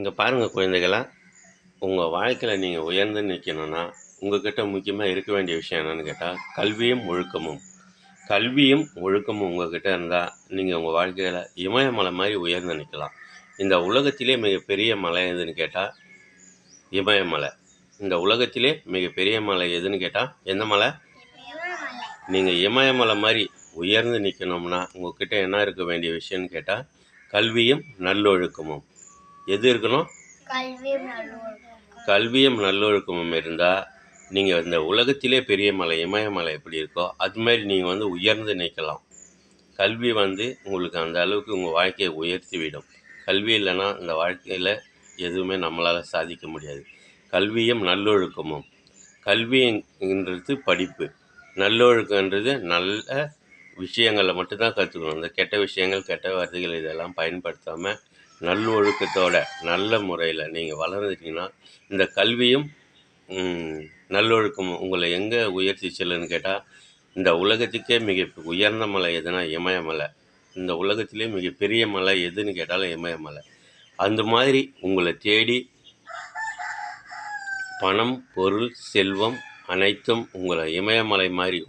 இங்கே பாருங்கள் குழந்தைகளா உங்கள் வாழ்க்கையில் நீங்கள் உயர்ந்து நிற்கணும்னா உங்ககிட்ட முக்கியமாக இருக்க வேண்டிய விஷயம் என்னென்னு கேட்டால் கல்வியும் ஒழுக்கமும். கல்வியும் ஒழுக்கமும் உங்கள்கிட்ட இருந்தால் நீங்கள் உங்கள் வாழ்க்கையில் இமயமலை மாதிரி உயர்ந்து நிற்கலாம் இந்த உலகத்திலே மிகப்பெரிய மலை எதுன்னு கேட்டால் இமயமலை. இந்த உலகத்திலே மிகப்பெரிய மலை எதுன்னு கேட்டால் எந்த மலை? நீங்கள் இமயமலை மாதிரி உயர்ந்து நிற்கணும்னா உங்கள்கிட்ட என்ன இருக்க வேண்டிய விஷயம்னு கேட்டால் கல்வியும் நல்லொழுக்கமும். எது இருக்கணும்? கல்வியும் நல்லொழுக்கம் கல்வியும் நல்லொழுக்கமும் இருந்தால் நீங்கள் இந்த உலகத்திலே பெரிய மலை இமயமலை எப்படி இருக்கோ அது மாதிரி நீங்கள் வந்து உயர்ந்து நிற்கலாம். கல்வி வந்து உங்களுக்கு அந்த அளவுக்கு உங்கள் வாழ்க்கையை உயர்த்தி விடும் கல்வி இல்லைன்னா இந்த வாழ்க்கையில் எதுவுமே நம்மளால் சாதிக்க முடியாது. கல்வியும் நல்லொழுக்கமும். கல்வின்றது படிப்பு. நல்லொழுக்கன்றது நல்ல விஷயங்களை மட்டும்தான் கற்றுக்கணும் இந்த கெட்ட விஷயங்கள் கெட்ட வார்த்தைகள் இதெல்லாம் பயன்படுத்தாமல் நல்லொழுக்கத்தோட நல்ல முறையில் நீங்கள் வளர்ந்துட்டீங்கன்னா இந்த கல்வியும் நல்லொழுக்கமும் உங்களை எங்கே உயர்த்தி செல்லுன்னு கேட்டால் இந்த உலகத்துக்கே மிக உயர்ந்த மலை எதுனா இமயமலை. இந்த உலகத்திலே மிகப்பெரிய மலை எதுன்னு கேட்டாலும் இமயமலை. அந்த மாதிரி உங்களை தேடி பணம் பொருள் செல்வம் அனைத்தும் உங்களை இமயமலை மாதிரி